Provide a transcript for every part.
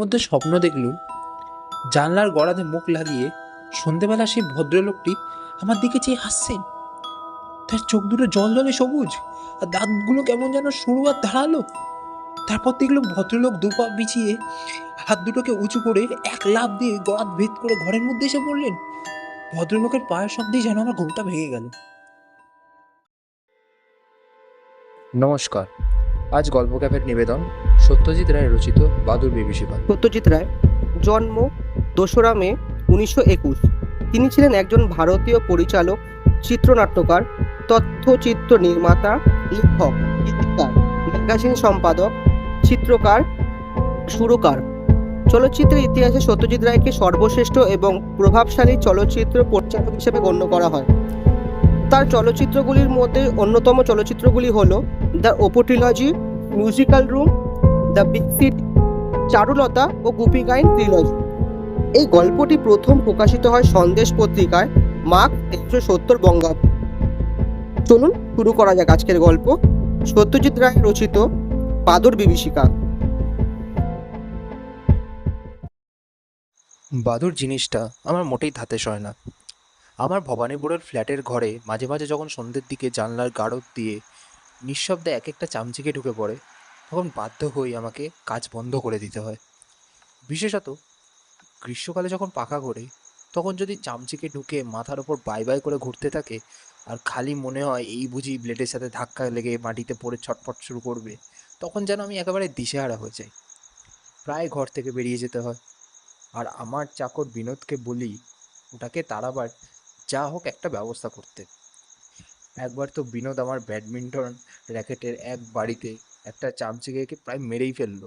মধ্যে স্বপ্ন দেখলুম, জানলার গড়াতে মুখ লাগিয়ে সন্ধেবেলা সেই ভদ্রলোকটি আমার দিকে চেয়ে হাসছেন। তার চোখ দুটো জল জলে সবুজ, আর দাঁতগুলো কেমন যেন সরু আর ধারালো। তারপর দেখলাম ভদ্রলোক দুপা বিছিয়ে হাত দুটোকে উঁচু করে এক লাফ দিয়ে গড়াত ভেদ করে ঘরের মধ্যে এসে পড়লেন। ভদ্রলোকের পায়ের শব্দেই যেন আমার ঘুমটা ভেঙে গেল। নমস্কার। আজ গল্প ক্যাফের নিবেদন সত্যজিৎ রায় রচিত বাদুর বিভীষিকা সত্যজিৎ রায় জন্ম দোসরা মে উনিশশো একুশ। তিনি ছিলেন একজন ভারতীয় পরিচালক, চিত্রনাট্যকার, তথ্যচিত্র নির্মাতা, লেখক, গীতিকার, ম্যাগাজিন সম্পাদক, চিত্রকার, সুরকার। চলচ্চিত্রের ইতিহাসে সত্যজিৎ রায়কে সর্বশ্রেষ্ঠ এবং প্রভাবশালী চলচ্চিত্র পরিচালক হিসেবে গণ্য করা হয়। তার চলচ্চিত্রগুলির মধ্যে অন্যতম চলচ্চিত্রগুলি হল the ওপোটিলজি musical room, the big city, Charulata O Goopy Gyne trilogy এই গল্পটি প্রথম প্রকাশিত হয় সন্দেশ পত্রিকায় মাঘ একশো সত্তর বঙ্গাব্দ। চলুন শুরু করা যাক আজকের গল্প। সত্যজিৎ রায় রচিত বাদর বিভীষিকা। বাদুর জিনিসটা আমার মোটেই ধাতে সয় না। আমার ভবানীপুরের ফ্ল্যাটের ঘরে মাঝে মাঝে যখন সন্ধ্যের দিকে জানলার গাড়ত দিয়ে নিঃশব্দে এক একটা চামচিকে ঢুকে পড়ে, তখন বাধ্য হই আমাকে কাজ বন্ধ করে দিতে হয়। বিশেষত গ্রীষ্মকালে যখন পাখা ঘোরে, তখন যদি চামচিকে ঢুকে মাথার ওপর বাই বাই করে ঘুরতে থাকে আর খালি মনে হয় এই বুঝি ব্লেডের সাথে ধাক্কা লেগে মাটিতে পড়ে ছটফট শুরু করবে, তখন যেন আমি একেবারে দিশেহারা হয়ে যাই। প্রায় ঘর থেকে বেরিয়ে যেতে হয়। আর আমার চাকর বিনোদকে বলি, ওটাকে তাড়াবার যা হোক একটা ব্যবস্থা করতে। একবার তো বিনোদ আমার ব্যাডমিন্টন র্যাকেটের এক বাড়িতে একটা চামচিকে প্রায় মেরেই ফেলল।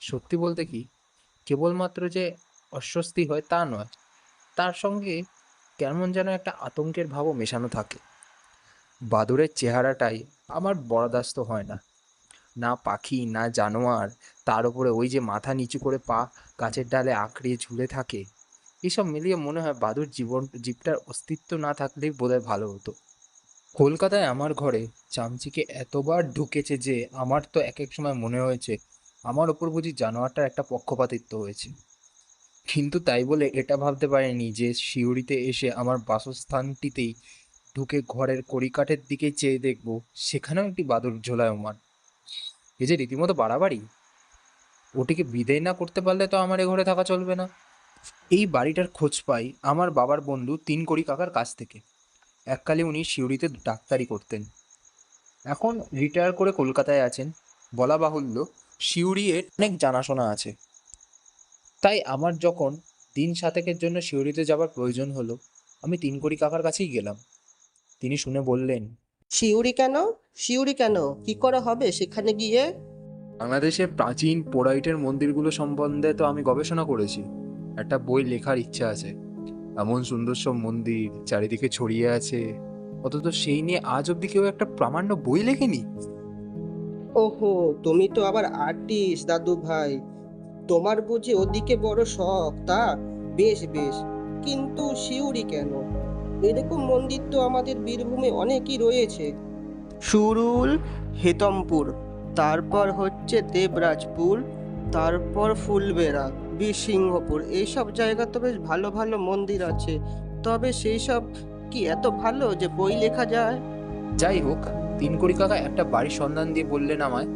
সত্যি বলতে কি, কেবলমাত্র যে অস্বস্তি হয় তা নয়, তার সঙ্গে কেমন যেন একটা আতঙ্কের ভাবও মেশানো থাকে। বাদুরের চেহারাটাই আমার বরদাস্ত হয় না। না পাখি, না জানোয়ার, তার উপরে ওই যে মাথা নিচু করে পা গাছের ডালে আঁকড়িয়ে ঝুলে থাকে এসব মিলিয়ে মনে হয় বাদুর জীবন, জীবটার অস্তিত্ব না থাকলেই বোধহয় ভালো হতো। কলকাতায় আমার ঘরে চামচিকে এতবার ঢুকেছে যে আমার তো এক এক সময় মনে হয়েছে, আমার ওপর বুঝি জানোয়ারটার একটা পক্ষপাতিত্ব হয়েছে। কিন্তু তাই বলে এটা ভাবতে পারিনি যে শিউরিতে এসে আমার বাসস্থানটিতেই ঢুকে ঘরের কড়িকাঠের দিকে চেয়ে দেখব, সেখানেও একটি বাদুর ঝোলায়মান। এ যে রীতিমতো বাড়াবাড়ি? ওটিকে বিদায় না করতে পারলে তো আমার এ ঘরে থাকা চলবে না। এই বাড়িটার খোঁজ পাই আমার বাবার বন্ধু তিন কড়ি কাকার কাছ থেকে। এককালে উনি সিউড়িতে ডাক্তারি করতেন। এখন রিটায়ার করে কলকাতায় আছেন। বলা বাহুল্য সিউড়ি এর অনেক জানাশোনা আছে। তাই আমার যখন দিন সাতেকের জন্য সিউড়িতে যাবার প্রয়োজন হলো আমি তিন কড়ি কাকার কাছেই গেলাম। তিনি শুনে বললেন শিউরি কেন? শিউরি কেন? কি করে হবে সেখানে গিয়ে? বাংলাদেশের প্রাচীন পোড়াইটের মন্দিরগুলো সম্বন্ধে তো আমি গবেষণা করেছি। একটা বই লেখার ইচ্ছা আছে। এমন সুন্দর সব মন্দির চারিদিকে ছড়িয়ে আছে। অথচ সেই নিয়ে আজ অব্দি কেউ একটা প্রামাণ্য বই লেখেনি। ওহো তুমি তো আবার আর্টিস্ট দাদু ভাই। তোমার বুঝি ওদিকে বড় শখ তা? বেশ বেশ। কিন্তু শিউরি কেন? এরকম মন্দির তো আমাদের বীরভূমে অনেকই রয়েছে। সুরুল হেতমপুর তারপর হচ্ছে দেবরাজপুর তারপর ফুলবেড়া। বীরসিংহপুর এইসব জায়গা তো বেশ ভালো ভালো মন্দির আছে। তবে সেই সব কি এত ভালো যে বই লেখা যায়? যাই হোক তিন কোটি কাকা একটা বাড়ির সন্ধান দিয়ে বললেন আমায়।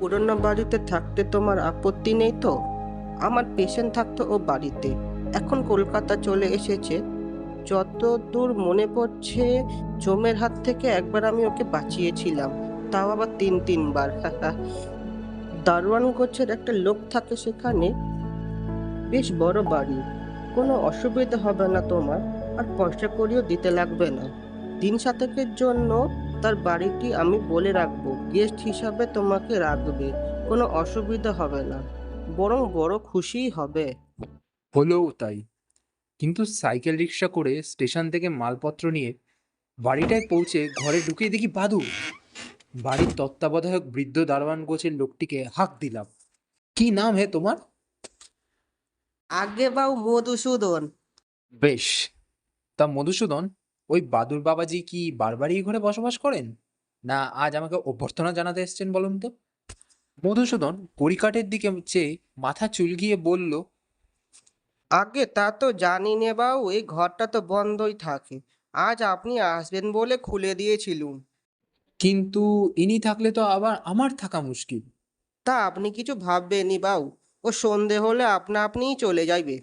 পুরনো বাড়িতে থাকতে তোমার আপত্তি নেই তো? আমার পেশেন্ট থাকতো ও বাড়িতে। এখন কলকাতা চলে এসেছে। যতদূর মনে পড়ছে জমের হাত থেকে একবার আমি ওকে বাঁচিয়েছিলাম। তাও আবার তিন তিনবার। দারোয়ান গোছের একটা লোক থাকে সেখানে। বেশ বড় বাড়ি। কোনো অসুবিধা হবে না তোমার, আর পয়সা করিও দিতে লাগবে না। দিন সাতেকের জন্য তার বাড়িটি আমি বলে রাখব গেস্ট হিসাবে তোমাকে রাখবে, কোনো অসুবিধা হবে না। বরং বড় খুশিই হবে। হলোও তাই। কিন্তু সাইকেল রিক্সা করে স্টেশন থেকে মালপত্র নিয়ে বাড়িটায় পৌঁছে ঘরে ঢুকিয়ে দেখি বাদু। বাড়ির তত্ত্বাবধায়ক বৃদ্ধ দারোয়ান গোছের লোকটিকে হাঁক দিলাম। কি নাম হে তোমার? আগে বাউ মধুসূদন। বেশ। তা মধুসূদন ওই বাদুর বাবাজি কি বারবারই ঘরে বসবাস করেন? না আজ আমাকে অভ্যর্থনা জানাতে এসেছেন বলুন তো? মধুসূদন কড়িকাঠের দিকে চেয়ে মাথা চুলকিয়ে বলল আগে তা তো জানি নে বাবু এই ঘরটা তো বন্ধই থাকে। আজ আপনি আসবেন বলে খুলে দিয়েছিলুম। কিন্তু ইনি থাকলে তো আবার আমার থাকা মুশকিল। তা আপনি কিছু ভাববেনই বাবু ও সন্ধে হলে আপনা আপনিই চলে যাইবে।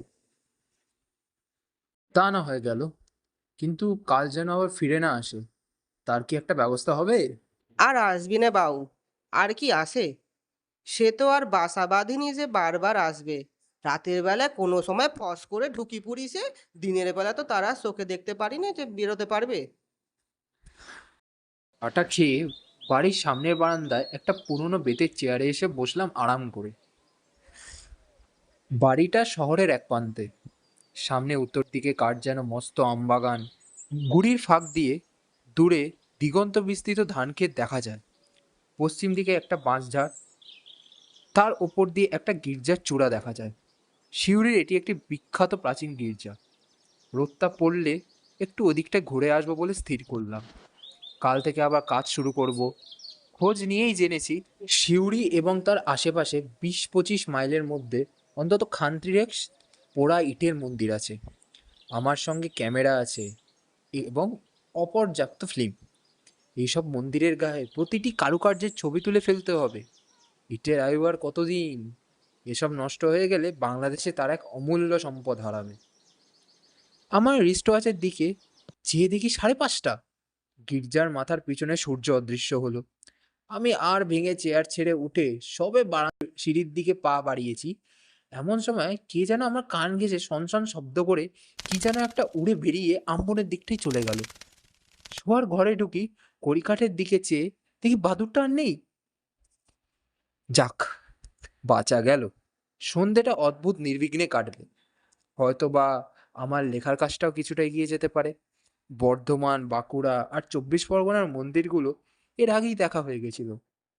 তা না হয়ে গেল। কিন্তু কাল যেন আবার ফিরে না আসে। তার কি একটা ব্যবস্থা হবে? আর আসবি না বাবু আর কি আসে সে তো আর বাসা বাঁধেনি যে বারবার আসবে। রাতের বেলা কোনো সময় ফস করে ঢুকি পুড়িছে। দিনের বেলা তো তারা চোখে দেখতে পারি না যে বেরোতে পারবে। আটা খেয়ে বাড়ির সামনের বারান্দায় একটা পুরনো বেতের চেয়ারে এসে বসলাম আরাম করে। বাড়িটা শহরের এক প্রান্তে। সামনে উত্তর দিকে কাঠ যেন মস্ত আমবাগান গুড়ির ফাঁক দিয়ে দূরে দিগন্ত বিস্তৃত ধান ক্ষেত দেখা যায়। পশ্চিম দিকে একটা বাঁশঝাড় তার ওপর দিয়ে একটা গির্জার চূড়া দেখা যায়। সিউড়ির এটি একটি বিখ্যাত প্রাচীন গির্জা। রোদটা পড়লে একটু ওদিকটা ঘুরে আসব বলে স্থির করলাম। কাল থেকে আবার কাজ শুরু করব। খোঁজ নিয়েই জেনেছি সিউড়ি এবং তার আশেপাশে বিশ পঁচিশ মাইলের মধ্যে অন্তত খান্ত্রির এক পোড়া ইটের মন্দির আছে। আমার সঙ্গে ক্যামেরা আছে এবং অপর্যাপ্ত ফিল্ম। এইসব মন্দিরের গায়ে প্রতিটি কারুকার্যের ছবি তুলে ফেলতে হবে। ইটের আয়ু আর কতদিন? এসব নষ্ট হয়ে গেলে বাংলাদেশে তার এক অমূল্য সম্পদ হারাবে। আমার রিস্ট ওয়াচের দিকে চেয়ে দেখি সাড়ে পাঁচটা। গির্জার মাথার পিছনে সূর্য অদৃশ্য হলো। আমি আর ভেঙে চেয়ার ছেড়ে উঠে সবে বাড়া সিঁড়ির দিকে পা বাড়িয়েছি। এমন সময় কে যেন আমার কান ঘেঁষে সনসন শব্দ করে কি যেন একটা উড়ে বেরিয়ে আম্বনের দিকটাই চলে গেল। শোয়ার ঘরে ঢুকি কড়িকাঠের দিকে চেয়ে দেখি বাদুরটা আর নেই। যাক, বাঁচা গেল। সন্ধেটা অদ্ভুত নির্বিঘ্নে কাটবে। হয়তো বা আমার লেখার কাজটাও কিছুটা এগিয়ে যেতে পারে। বর্ধমান, বাঁকুড়া আর চব্বিশ পরগনার মন্দিরগুলো এর আগেই দেখা হয়ে গেছিল।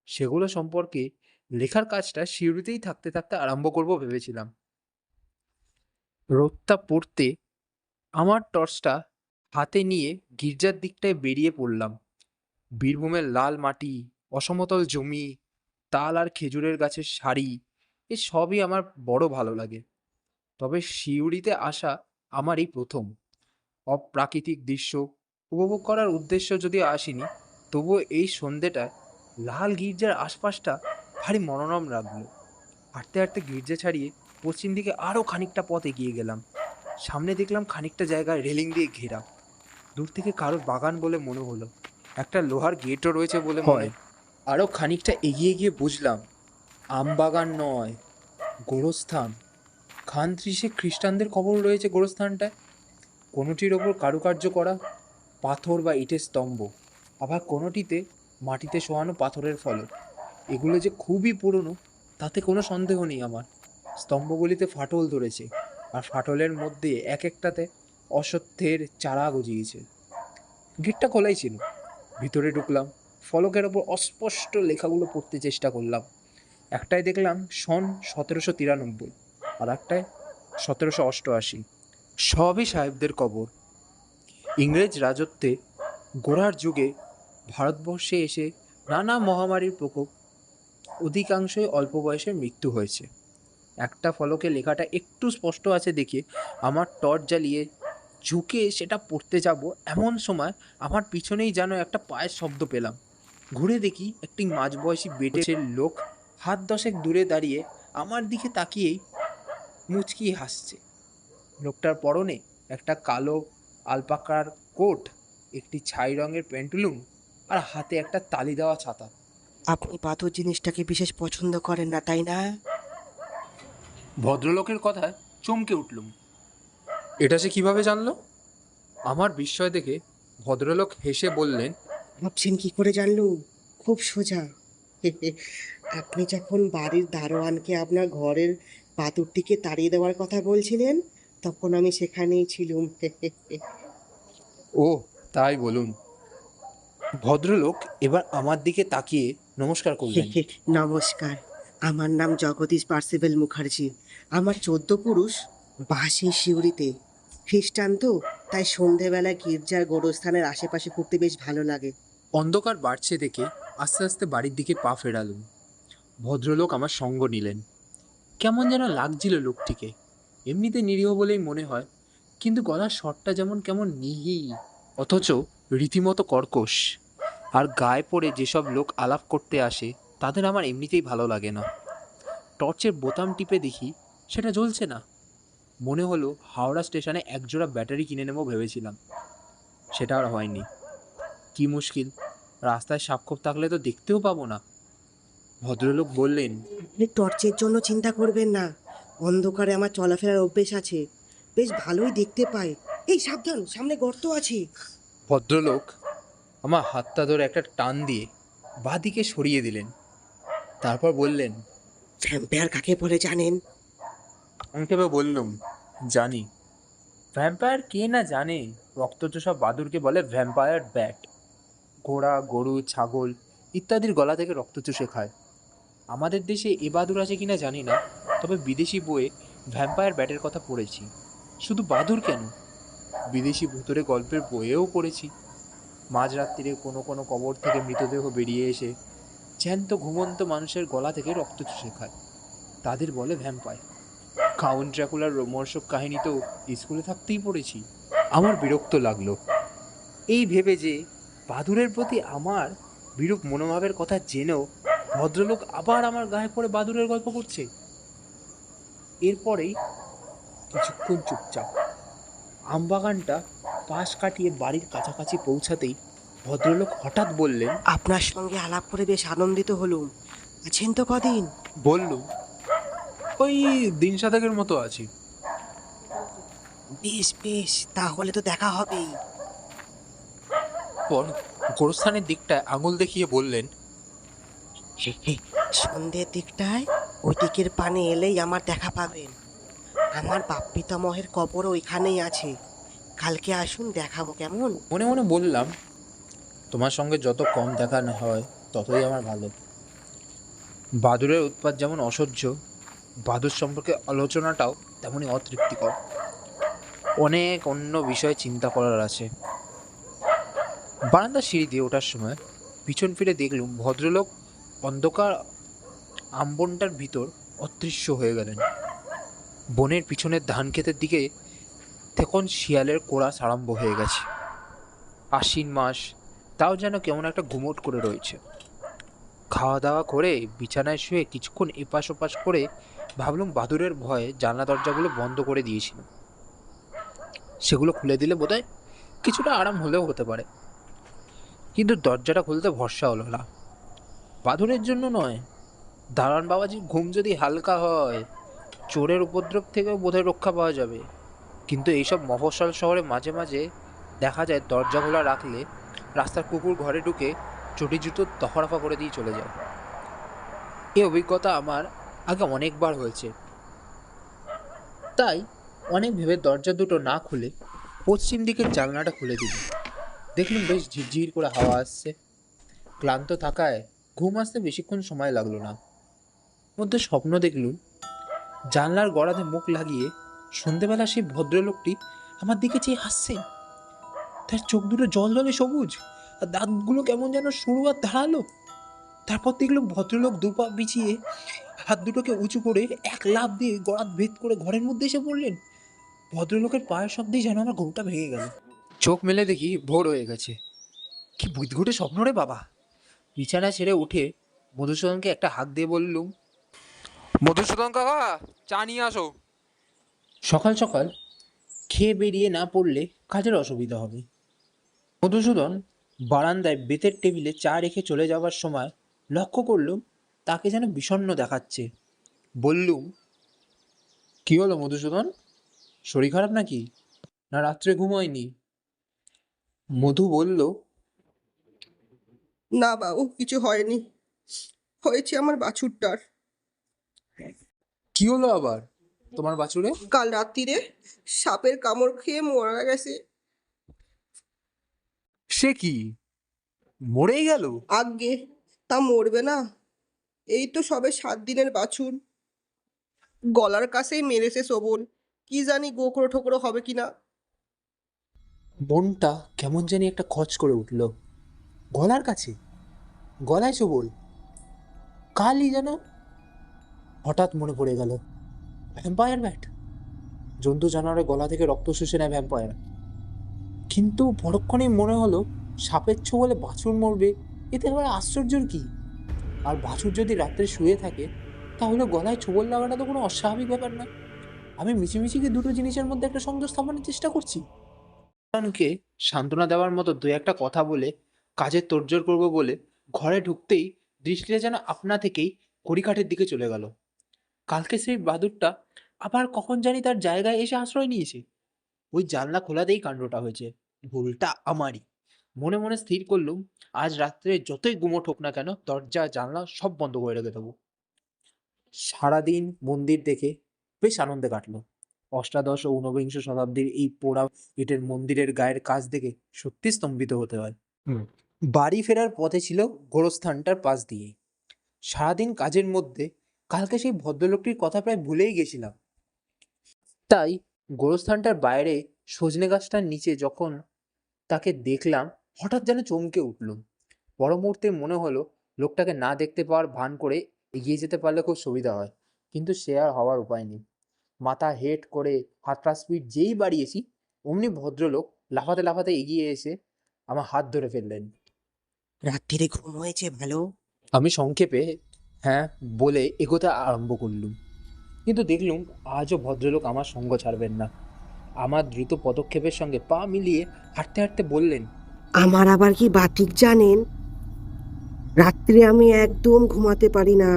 সেগুলো সম্পর্কে লেখার কাজটা সিঁড়িতেই থাকতে থাকতে আরম্ভ করব ভেবেছিলাম। রোদটা পড়তে আমার টর্চটা হাতে নিয়ে গির্জার দিকটায় বেরিয়ে পড়লাম। বীরভূমের লাল মাটি, অসমতল জমি, তাল আর খেজুরের গাছের সারি, এ সবই আমার বড় ভালো লাগে। তবে সিউড়িতে আসা আমার এই প্রথম। অপ্রাকৃতিক দৃশ্য উপভোগ করার উদ্দেশ্য যদি আসিনি, তবুও এই সন্ধেটায় লাল গির্জার আশপাশটা ভারী মনোরম লাগল হাঁটতে হাঁটতে গির্জা ছাড়িয়ে পশ্চিম দিকে আরও খানিকটা পথ এগিয়ে গেলাম। সামনে দেখলাম খানিকটা জায়গায় রেলিং দিয়ে ঘেরা। দূর থেকে কারোর বাগান বলে মনে হলো। একটা লোহার গেটও রয়েছে বলে মনে আরও খানিকটা এগিয়ে গিয়ে বুঝলাম আম বাগান নয় গোরস্থান। খান ত্রিশে খ্রিস্টানদের খবর রয়েছে গোরস্থানটায়। কোনোটির ওপর কারুকার্য করা পাথর বা ইটের স্তম্ভ। আবার কোনোটিতে মাটিতে শোয়ানো পাথরের ফলক। এগুলো যে খুবই পুরনো, তাতে কোনো সন্দেহ নেই আমার। স্তম্ভগুলিতে ফাটল ধরেছে, আর ফাটলের মধ্যে এক একটাতে অসত্যের চারা গজিয়েছে। গেটটা খোলাই ছিল। ভিতরে ঢুকলাম, ফলকের ওপর অস্পষ্ট লেখাগুলো পড়তে চেষ্টা করলাম। একটাই দেখলাম সন সতেরোশো তিরানব্বই, আর একটায় সতেরোশো অষ্টআশি। সবই সাহেবদের কবর। ইংরেজ রাজত্বে গোড়ার যুগে ভারতবর্ষে এসে নানা মহামারীর প্রকোপ অধিকাংশই অল্প বয়সে মৃত্যু হয়েছে। একটা ফলকে লেখাটা একটু স্পষ্ট আছে দেখে। আমার টর্চ জ্বালিয়ে ঝুঁকে সেটা পড়তে যাব এমন সময় আমার পিছনেই যেন একটা পায়ের শব্দ পেলাম। ঘুরে দেখি একটি মাঝবয়সী বেটের লোক হাত দশেক দূরে দাঁড়িয়ে আমার দিকে তাকিয়েই মুচকি হাসছে। লোকটার পরনে একটা কালো আলপাকার কোট, একটি ছাই রঙের প্যান্টুলুন আর হাতে একটা তালি দেওয়া ছাতা। আপনি পাথর জিনিসটাকে বিশেষ পছন্দ করেন না তাই না? ভদ্রলোকের কথায় চমকে উঠলুম এটা সে কীভাবে জানলো? আমার বিস্ময় দেখে ভদ্রলোক হেসে বললেন ভাবছেন কি করে জানলুম? খুব সোজা। আপনি যখন বাড়ির দারোয়ানকে আপনার ঘরের পাথরটিকে তাড়িয়ে দেওয়ার কথা বলছিলেন তখন আমি সেখানেই ছিলুম। ও তাই বলুন। ভদ্রলোক এবার আমার দিকে তাকিয়ে নমস্কার করলেন। নমস্কার। আমার নাম জগদীশ পার্সিবেল মুখার্জি। আমার চোদ্দ পুরুষ বাসি শিউরিতে খ্রিস্টান তো তাই সন্ধেবেলা গির্জার গোরস্থানের আশেপাশে ঘুরতে বেশ ভালো লাগে। অন্ধকার বাড়ছে দেখে আস্তে আস্তে বাড়ির দিকে পা ফেরালুম। ভদ্রলোক আমার সঙ্গ নিলেন। কেমন যেন লাগছিল লোকটিকে। এমনিতে নিরীহ বলেই মনে হয় কিন্তু গলার স্বরটা যেমন কেমন মিহি অথচ রীতিমতো কর্কশ। আর গায়ে পড়ে যেসব লোক আলাপ করতে আসে তাদের আমার এমনিতেই ভালো লাগে না। টর্চের বোতাম টিপে দেখি সেটা জ্বলছে না। মনে হলো হাওড়া স্টেশনে একজোড়া ব্যাটারি কিনে নেব ভেবেছিলাম। সেটা আর হয়নি। কি মুশকিল রাস্তায় সাক্ষর থাকলে তো দেখতেও পাবো না। ভদ্রলোক বললেন আপনি টর্চের জন্য চিন্তা করবেন না। অন্ধকারে আমার চলাফেরার অভ্যেস আছে। বেশ ভালোই দেখতে পাই এই সাবধান সামনে গর্ত আছে। ভদ্রলোক আমার হাতটা ধরে একটা টান দিয়ে বাঁদিকে সরিয়ে দিলেন। তারপর বললেন ভ্যাম্পায়ার কাকে বলে জানেন? সংক্ষেপে বললুম জানি। ভ্যাম্পায়ার কে না জানে? রক্তচোষা বাদুরকে বলে ভ্যাম্পায়ার ব্যাট ঘোড়া গরু ছাগল ইত্যাদির গলা থেকে রক্ত চুষে খায়। আমাদের দেশে এ বাদুর আছে কিনা জানি না তবে বিদেশি বইয়ে ভ্যাম্পায়ার ব্যাটের কথা পড়েছি। শুধু বাদুর কেন? বিদেশি ভূতরে গল্পের বইয়েও পড়েছি। মাঝরাত্রিরে কোনো কোনো কবর থেকে মৃতদেহ বেরিয়ে এসে জ্যান্ত ঘুমন্ত মানুষের গলা থেকে রক্ত চুষে খায়। তাদের বলে ভ্যাম্পায়ার কাউন্ট ড্রাকুলার রোমর্ষক কাহিনী তো স্কুলে থাকতেই পড়েছি। আমার বিরক্ত লাগল। এই ভেবে যে বাদুরের প্রতি আমার বিরূপ মনোভাবের কথা জেনেও ভদ্রলোক আবার আমার গায়ে পড়ে বাদুরের গল্প করছে। এরপরেই কিছুক্ষণ চুপচাপ আমবাগানটা পাশ কাটিয়ে বাড়ির কাছাকাছি পৌঁছাতেই ভদ্রলোক হঠাৎ বললেন আপনার সঙ্গে আলাপ করে বেশ আনন্দিত হলুম। আছেন তো কদিন? বললুম ওই দিন সাতেকের মতো আছি। বেশ বেশ তাহলে তো দেখা হবেই। পর গোরস্থানের দিকটায় আঙুল দেখিয়ে বললেন সন্ধ্যের দিকটায় ওই দিকের পানে এলেই আমার দেখা পাবেন। আমার বাপ পিতামহের কবর ওইখানেই আছে। কালকে আসুন, দেখাবো কেমন? মনে মনে বললাম, তোমার সঙ্গে যত কম দেখা না হয়, ততই আমার ভালো। বাদুরের উৎপাত যেমন অসহ্য, বাদুর সম্পর্কে আলোচনাটাও তেমনই অতৃপ্তিকর। অনেক অন্য বিষয়ে চিন্তা করার আছে। বারান্দা সিঁড়ি দিয়ে ওঠার সময় পিছন ফিরে দেখলুম ভদ্রলোক অন্ধকার আম্বনটার ভিতর অদৃশ্য হয়ে গেলেন। বনের পিছনের ধান ক্ষেতের দিকে তখন শিয়ালের কোড়াস আরম্ভ হয়ে গেছে। আশ্বিন মাস, তাও যেন কেমন একটা ঘুমট করে রয়েছে। খাওয়া দাওয়া করে বিছানায় শুয়ে কিছুক্ষণ এপাশ ওপাশ করে ভাবলাম বাদুরের ভয়ে জানলা দরজাগুলো বন্ধ করে দিয়েছিল সেগুলো খুলে দিলে বোধহয় কিছুটা আরাম হলেও হতে পারে। কিন্তু দরজাটা খুলতে ভরসা হলো না। বাদুরের জন্য নয়, দারোয়ান বাবাজির ঘুম যদি হালকা হয়, চোরের উপদ্রব থেকেও বোধহয় রক্ষা পাওয়া যাবে। কিন্তু এইসব মফস্বল শহরে মাঝে মাঝে দেখা যায় দরজা খোলা রাখলে রাস্তার কুকুর ঘরে ঢুকে চটি জুতো দফারফা করে দিয়ে চলে যায়। এই অভিজ্ঞতা আমার আগে অনেকবার হয়েছে। তাই অনেক ভেবে দরজা দুটো না খুলে পশ্চিম দিকের জানলাটা খুলে দিল দেখলুম বেশ ঝিরঝির করে হাওয়া আসছে। ক্লান্ত থাকায় ঘুম আসতে বেশিক্ষণ সময় লাগল না। মধ্যে স্বপ্ন দেখলুম জানলার গড়াতে মুখ লাগিয়ে সন্ধেবেলা সেই ভদ্রলোকটি আমার দিকে চেয়ে হাসছে। তার চোখ দুটো জল জলে সবুজ আর দাঁতগুলো কেমন যেন সরু আর ধারালো। তারপর দেখল ভদ্রলোক দুপা বিছিয়ে হাত দুটোকে উঁচু করে এক লাফ দিয়ে গড়াত ভেদ করে ঘরের মধ্যে এসে পড়লেন। ভদ্রলোকের পায়ের শব্দেই যেন আমার ঘুমটা ভেঙে গেল। চোখ মেলে দেখি ভোর হয়ে গেছে। কি বুধঘুটে স্বপ্ন রে বাবা। বিছানা ছেড়ে উঠে মধুসূদনকে একটা হাত দিয়ে বললুম মধুসূদন কাকা চা নিয়ে আসো। সকাল সকাল খেয়ে বেরিয়ে না পড়লে কাজের অসুবিধা হবে। মধুসূদন বারান্দায় বেতের টেবিলে চা রেখে চলে যাওয়ার সময় লক্ষ্য করলুম তাকে যেন বিষণ্ণ দেখাচ্ছে। বললুম কি হলো মধুসূদন? শরীর খারাপ নাকি? না রাত্রে ঘুম হয়নি? মধু বলল না বাবু কিছু হয়নি। হয়েছে আমার বাছুরটার। কি হলো আবার? তোমার বাছুরে? কাল রাত্রিরে সাপের কামড় খেয়ে মারা গেছে। সে কি? মরেই গেল? আগে তা মরবে না। এই তো সবে সাত দিনের বাছুর। গলার কাছেই মেরেছে সবল। কি জানি গোখরো ঠোকরো হবে কিনা মনটা কেমন জানি একটা খচ করে উঠল। গলার কাছে? গলায় সবল? কালই যেন হঠাৎ মনে পড়ে গেল। ভ্যাম্পায়ার ব্যাট জন্তু জানোয়ারের গলা থেকে রক্ত শুষে নেয় ভ্যাম্পায়ার কিন্তু পরক্ষণেই মনে হলো, সাপের ছো বলে বাছুর মরবে, এতে আবার আশ্চর্যর কি? আর বাছুর যদি রাত্রে শুয়ে থাকে, তাহলে গলায় ছোবল লাগাটা তো কোনো অস্বাভাবিক ব্যাপার না। আমি মিছিমিছিকে দুটো জিনিসের মধ্যে একটা সংযোগ স্থাপনের চেষ্টা করছি? কে সান্ত্বনা দেওয়ার মতো দু একটা কথা বলে কাজের তোড়জোড় করব বলে ঘরে ঢুকতেই দৃষ্টিটা যেন আপনা থেকেই কড়িকাঠের দিকে চলে গেল। কালকে সেই বাদুরটা আবার কখন জানি তার জায়গায় এসে আশ্রয় নিয়েছে। ওই জানলা খোলাতেই কাণ্ডটা হয়েছে। ভুলটা আমারই। মনে মনে স্থির করলুম আজ রাত্রে যতই গুমোট হোক না কেন দরজা জানলা সব বন্ধ করে রেখে দেবো। সারাদিন মন্দির দেখে বেশ আনন্দে কাটলো। অষ্টাদশ ও ঊনবিংশ শতাব্দীর এই পোড়া ইটের মন্দিরের গায়ের কাজ দেখে সত্যি স্তম্ভিত হতে হয়। বাড়ি ফেরার পথে ছিল গোরস্থানটার পাশ দিয়ে সারাদিন কাজের মধ্যে কালকে সেই ভদ্রলোকটির কথা প্রায় ভুলেই গেছিলাম। তাই গোরস্থানটার বাইরে সজনে গাছটার নিচে যখন তাকে দেখলাম হঠাৎ যেন চমকে উঠলুম পর মুহূর্তে মনে হলো লোকটাকে না দেখতে পাওয়ার ভান করে এগিয়ে যেতে পারলে খুব সুবিধা হয় কিন্তু সে আর হওয়ার উপায় নেই। মাথা হেট করে হাতটা স্পিড যেই বাড়িয়েছি অমনি ভদ্রলোক লাফাতে লাফাতে এগিয়ে এসে আমার হাত ধরে ফেললেন। রাত্রিরে ঘুম হয়েছে ভালো? আমি সংক্ষেপে হ্যাঁ বলে এগোতে আরম্ভ করলুম। কিন্তু দেখলুম আজও ভদ্রলোক আমার সঙ্গ ছাড়বেন না। আমার দ্রুত পদক্ষেপের সঙ্গে পা মিলিয়ে হাঁটতে হাঁটতে বললেন, আমার আবার কি বাতিক জানেন? রাত্রে আমি একদম ঘুমাতে পারি না।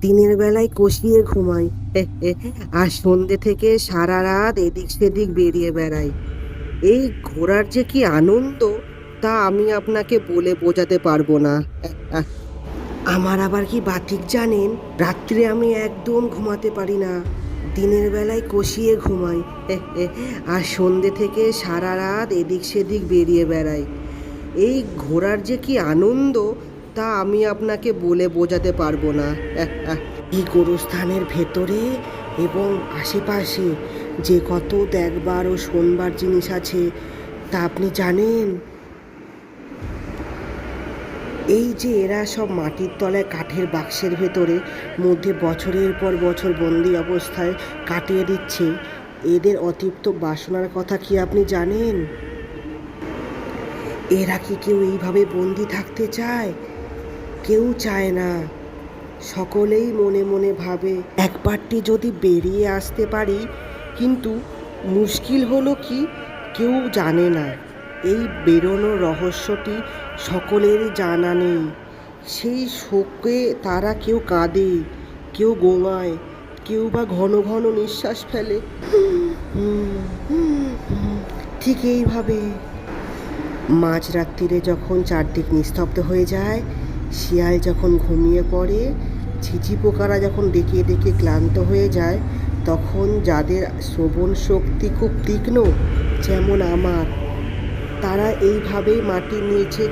দিনের বেলায় কষিয়ে ঘুমাই। আর সন্ধ্যে থেকে সারা রাত এদিক সেদিক বেরিয়ে বেড়াই। এই ঘোরার যে কি আনন্দ, তা আমি আপনাকে বলে বোঝাতে পারব না। আমার আবার কি বাতিক জানেন? রাত্রে আমি একদম ঘুমাতে পারি না। দিনের বেলায় কষিয়ে ঘুমাই। আর সন্ধ্যে থেকে সারা রাত এদিক সেদিক বেরিয়ে বেড়াই। এই ঘোরার যে কি আনন্দ, তা আমি আপনাকে বলে বোঝাতে পারব না। এই গোরস্থানের ভেতরে এবং আশেপাশে যে কত দেখবার ও শোনবার জিনিস আছে, তা আপনি জানেন? এই যে এরা সব মাটির তলায় কাঠের বাক্সের ভেতরে মধ্যে বছরের পর বছর বন্দি অবস্থায় কাটিয়ে দিচ্ছে, এদের অতৃপ্ত বাসনার কথা কি আপনি জানেন? এরা কি কেউ এইভাবে বন্দি থাকতে চায়? কেউ চায় না। সকলেই মনে মনে ভাবে একবারটি যদি বেরিয়ে আসতে পারি, কিন্তু মুশকিল হলো কি? কেউ জানে না। এই বেরোনোর রহস্যটি সকলেরই জানা নেই। সেই শোকে তারা কেউ কাঁদে, কেউ গোঙায় কেউ বা ঘন ঘন নিঃশ্বাস ফেলে। ঠিক এইভাবে মাঝরাত্রিরে যখন চারদিক নিস্তব্ধ হয়ে যায়, শিয়াল যখন ঘুমিয়ে পড়ে, ঝিঝি পোকারা যখন ডেকে ডেকে ক্লান্ত হয়ে যায়, তখন যাদের শ্রবণ শক্তি খুব তীক্ষ্ণ, যেমন আমার, তারা এইভাবেই মাটির নিচে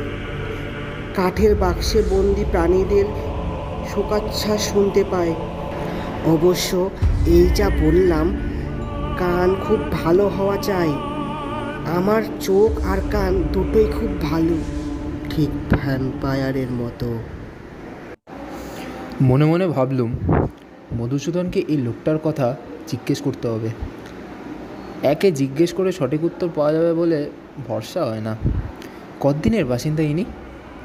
কাঠের বাক্সে বন্দি প্রাণীদের শোকাচ্ছ্বাস শুনতে পায়। অবশ্য এই যা বললাম, কান খুব ভালো হওয়া চাই। আমার চোখ আর কান দুটোই খুব ভালো, ঠিক ভ্যাম্পায়ারের মতো। মনে মনে ভাবলুম, মধুসূদনকে এই লোকটার কথা জিজ্ঞেস করতে হবে। একে জিজ্ঞেস করে সঠিক উত্তর পাওয়া যাবে বলে ভরসা হয় না। কতদিনের বাসিন্দা ইনি?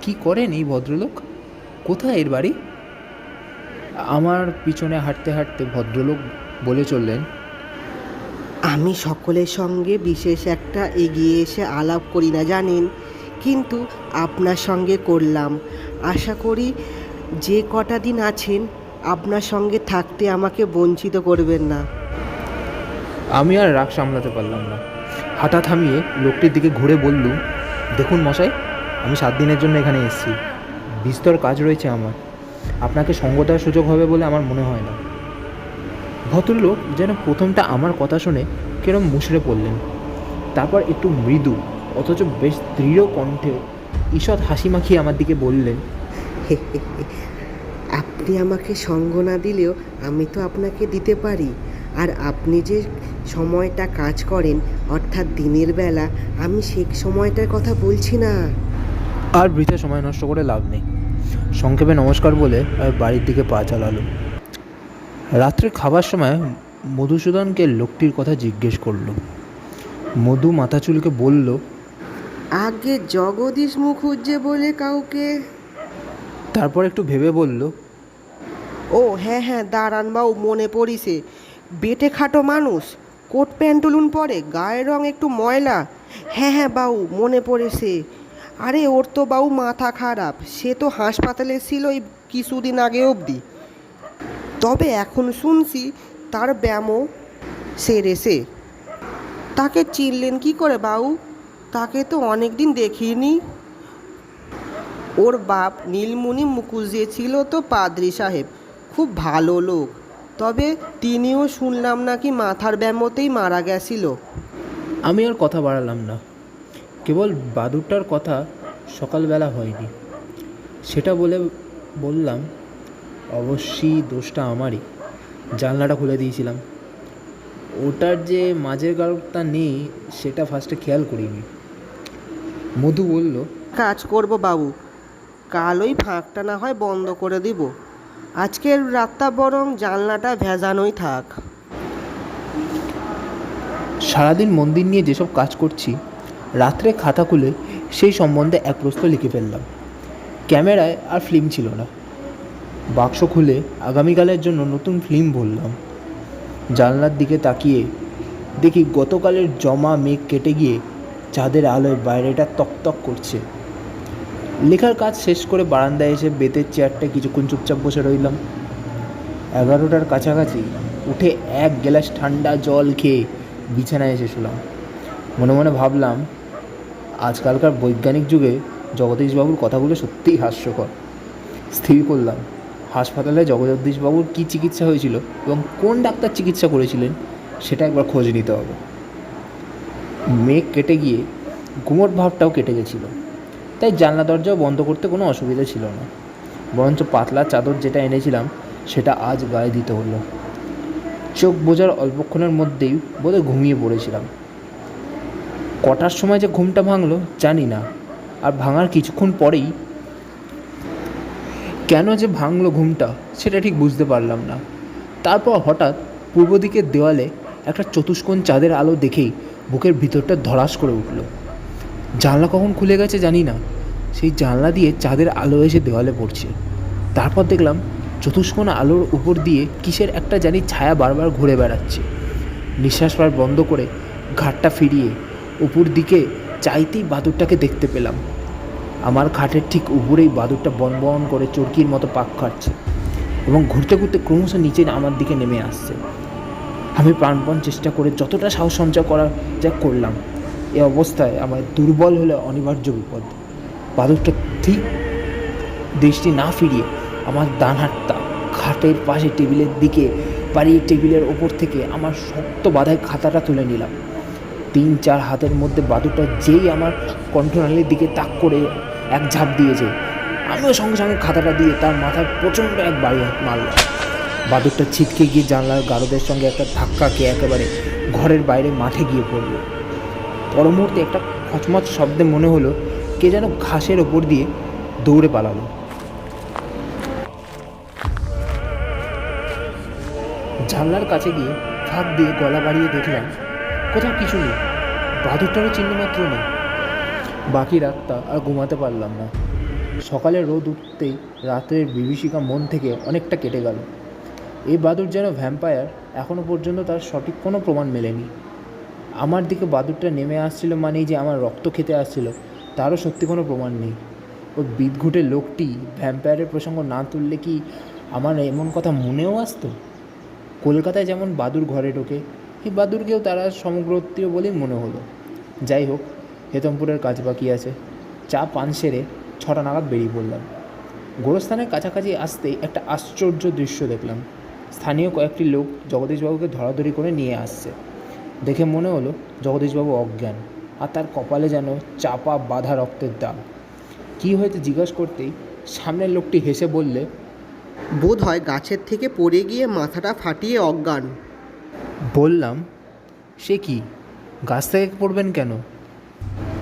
কি করেন এই ভদ্রলোক? কোথায় এর বাড়ি? আমার পিছনে হাঁটতে হাঁটতে ভদ্রলোক বলে চললেন আমি সকলের সঙ্গে বিশেষ একটা এগিয়ে এসে আলাপ করি না জানেন? কিন্তু আপনার সঙ্গে করলাম। আশা করি যে কটা দিন আছেন আপনার সঙ্গে থাকতে আমাকে বঞ্চিত করবেন না। আমি আর রাগ সামলাতে পারলাম না। হঠাৎ থামিয়ে লোকটির দিকে ঘুরে বললুম দেখুন মশাই আমি সাত দিনের জন্য এখানে এসেছি। বিস্তর কাজ রয়েছে আমার। আপনাকে সঙ্গ দেওয়ার সুযোগ হবে বলে আমার মনে হয় না। ভদ্রলোক যেন প্রথমটা আমার কথা শুনে কিরম মুষড়ে পড়লেন। তারপর একটু মৃদু, অথচ বেশ দৃঢ় কণ্ঠে ঈষৎ হাসি মাখিয়ে আমার দিকে বললেন আপনি আমাকে সঙ্গ না দিলেও আমি তো আপনাকে দিতে পারি। আর আপনি যে সময়টা কাজ করেন, অর্থাৎ দিনের বেলা, আমি সে সময়টার কথা বলছি না। আর বৃথা সময় নষ্ট করে লাভ নেই। সংক্ষেপে নমস্কার বলে আমি বাড়ির দিকে পা চালালো। রাত্রে খাবার সময় মধুসূদনকে লোকটির কথা জিজ্ঞেস করল। মধু মাথা চুলকে বলল আগে জগদীশ মুখুজ্জে বলে কাউকে? তারপর একটু ভেবে বলল ও হ্যাঁ হ্যাঁ দাঁড়ান বাবু মনে পড়িছে। বেটে খাটো মানুষ কোট প্যান্টুলুন পরে গায়ের রং একটু ময়লা। হ্যাঁ হ্যাঁ বাবু মনে পড়েছে। আরে, ওর তো বাউ মাথা খারাপ। সে তো হাসপাতালে ছিল এই কিছুদিন আগে অবধি। তবে এখন শুনছি তার ব্যায়ামও সেরেছে। তাকে চিনলেন কি করে বাবু তাকে তো অনেক দিন দেখিনি। ওর বাপ নীলমণি মুখুজ্জে ছিল তো পাদ্রি সাহেব, খুব ভালো লোক। তবে তিনিও শুনলাম নাকি মাথার ব্যামোতেই মারা গেছিল। আমি আর কথা বাড়ালাম না। কেবল বাদুরটার কথা সকালবেলা হয়নি। সেটা বলে বললাম অবশ্যই দোষটা আমারই। জানলাটা খুলে দিয়েছিলাম। ওটার যে মাঝের গারকটা নেই সেটা ফার্স্টে খেয়াল করিনি। মধু বলল কাজ করব বাবু। কাল ওই ফাঁকটা না হয় বন্ধ করে দিব। আজকের রাতটা বরং জানলাটা ভেজানোই থাক। সারাদিন মন্দির নিয়ে যেসব কাজ করছি রাত্রে খাতা খুলে সেই সম্বন্ধে এক প্রশ্ন লিখে ফেললাম। ক্যামেরায় আর ফিল্ম ছিল না। বাক্স খুলে আগামীকালের জন্য নতুন ফিল্ম বললাম। জানলার দিকে তাকিয়ে দেখি গতকালের জমা মেঘ কেটে গিয়ে চাঁদের আলোয় বাইরেটা তকতক করছে। লেখার কাজ শেষ করে বারান্দায় এসে বেতের চেয়ারটা কিছুক্ষণ চুপচাপ বসে রইলাম। এগারোটার কাছাকাছি উঠে এক গ্লাস ঠান্ডা জল খেয়ে বিছানায় এসে শুলাম। মনে মনে ভাবলাম আজকালকার বৈজ্ঞানিক যুগে জগদীশবাবুর কথাগুলো সত্যিই হাস্যকর। স্থির করলাম, হাসপাতালে জগদীশবাবুর কী চিকিৎসা হয়েছিল এবং কোন ডাক্তার চিকিৎসা করেছিলেন সেটা একবার খোঁজ নিতে হবে। মেঘ কেটে গিয়ে গুমট ভাবটাও কেটে গেছিল, তাই জানলা দরজাও বন্ধ করতে কোনো অসুবিধা ছিল না। বরঞ্চ পাতলা চাদর যেটা এনেছিলাম সেটা আজ গায়ে দিতে হলো। চোখ বোঝার অল্পক্ষণের মধ্যেই বোধহয় ঘুমিয়ে পড়েছিলাম। কটার সময় যে ঘুমটা ভাঙলো, জানি না। আর ভাঙার কিছুক্ষণ পরেই কেন যে ভাঙলো ঘুমটা, সেটা ঠিক বুঝতে পারলাম না। তারপর হঠাৎ পূর্ব দিকের দেওয়ালে একটা চতুষ্কোণ চাঁদের আলো দেখেই বুকের ভিতরটা ধরাস করে উঠল। জানলা কখন খুলে গেছে জানি না, সেই জানলা দিয়ে চাঁদের আলো এসে দেওয়ালে পড়ছে। তারপর দেখলাম চতুষ্কোণ আলোর উপর দিয়ে কিসের একটা জানি ছায়া বারবার ঘুরে বেড়াচ্ছে। নিঃশ্বাস পার বন্ধ করে ঘাটটা ফিরিয়ে উপর দিকে চাইতেই বাদুরটাকে দেখতে পেলাম। আমার খাটের ঠিক উপরেই বাদুরটা বন বন করে চরকির মতো পাক খাচ্ছে এবং ঘুরতে ঘুরতে ক্রমশ নিচে আমার দিকে নেমে আসছে। আমি প্রাণপণ চেষ্টা করে যতটা সাহস সঞ্চয় করার যা করলাম, এ অবস্থায় আমার দুর্বল হলে অনিবার্য বিপদ। বাদুরটা ঠিক দৃষ্টি না ফিরিয়ে আমার ডান হাতটা খাটের পাশে টেবিলের দিকে বাড়িয়ে টেবিলের ওপর থেকে আমার শক্ত বাধায় খাতাটা তুলে নিলাম। তিন চার হাতের মধ্যে বাদুরটা যেই আমার কণ্ঠনালীর দিকে তাক করে এক ঝাঁপ দিয়েছে, আমিও সঙ্গে সঙ্গে খাতাটা দিয়ে তার মাথায় প্রচণ্ড এক বাড়ি মারলাম। বাদুরটা ছিটকে গিয়ে জানলার গারদের সঙ্গে একটা ধাক্কা খেয়ে একেবারে ঘরের বাইরে মাঠে গিয়ে পড়ল। পর মুহূর্তে একটা খচমচ শব্দে মনে হলো কে যেন ঘাসের ওপর দিয়ে দৌড়ে পালালো। জানলার কাছে গিয়ে ফাঁক দিয়ে গলা বাড়িয়ে দেখলাম কোথাও কিছু নেই। বাদুরটারও চিহ্নমাত্র নেই। বাকি রাতটা আর ঘুমাতে পারলাম না। সকালে রোদ উঠতেই রাতের বিভীষিকা মন থেকে অনেকটা কেটে গেল। এই বাদুর যেন ভ্যাম্পায়ার এখনও পর্যন্ত তার সঠিক কোনো প্রমাণ মেলেনি। আমার দিকে বাদুরটা নেমে আসছিল মানেই যে আমার রক্ত খেতে আসছিল, তারও সত্যি কোনো প্রমাণ নেই। ওই বিদঘুটে লোকটি ভ্যাম্পায়ারের প্রসঙ্গ না তুললে কি আমার এমন কথা মনেও আসতো? কলকাতায় যেমন বাদুর ঘরে ঢোকে, এই বাদুরকেও তারা সমগ্রত্রীয় বলেই মনে হলো। যাই হোক হেতমপুরের কাজ বাকি আছে। চা পান সেরে ছটা নাগাদ বেরিয়ে পড়লাম। গোরস্থানের কাছাকাছি আসতেই একটা আশ্চর্য দৃশ্য দেখলাম। স্থানীয় কয়েকটি লোক জগদীশবাবুকে ধরাধরি করে নিয়ে আসছে। দেখে মনে হলো জগদীশবাবু অজ্ঞান আর তার কপালে যেন চাপা বাঁধা রক্তের দাগ। কী হয়েছে জিজ্ঞাসা করতেই সামনের লোকটি হেসে বললে বোধ হয় গাছের থেকে পড়ে গিয়ে মাথাটা ফাটিয়ে অজ্ঞান। বললাম সে কি? গাছ থেকে পড়বেন কেন?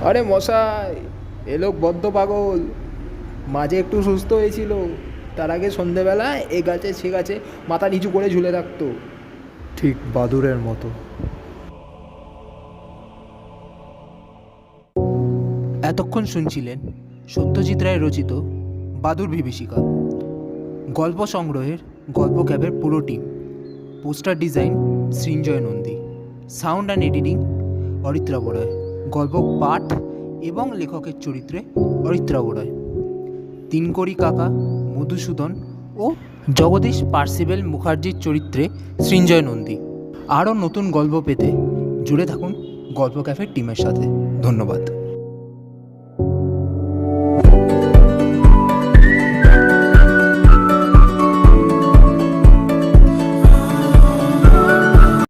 আরে মশাই এ লোক বদ্ধ পাগল। মাঝে একটু সুস্থ হয়েছিল। তার আগে সন্ধেবেলা এ গাছে সে গাছে মাথা নিচু করে ঝুলে রাখতো ঠিক বাদুরের মতো। এতক্ষণ শুনছিলেন সত্যজিৎ রায় রচিত বাদুর বিভীষিকা। গল্প সংগ্রহের গল্প ক্যাবের পুরো team. Poster design Srinjoy Nandi. Sound and editing Aritra বড়ায় গল্প পাঠ এবং লেখকের চরিত্রে অরিত্রা বড়ায় তিনকড়ি কাকা, মধুসূদন ও জগদীশ পার্সিবেল মুখার্জির চরিত্রে সৃঞ্জয় নন্দী। আরও নতুন গল্প পেতে জুড়ে থাকুন গল্প ক্যাফের টিমের সাথে। ধন্যবাদ।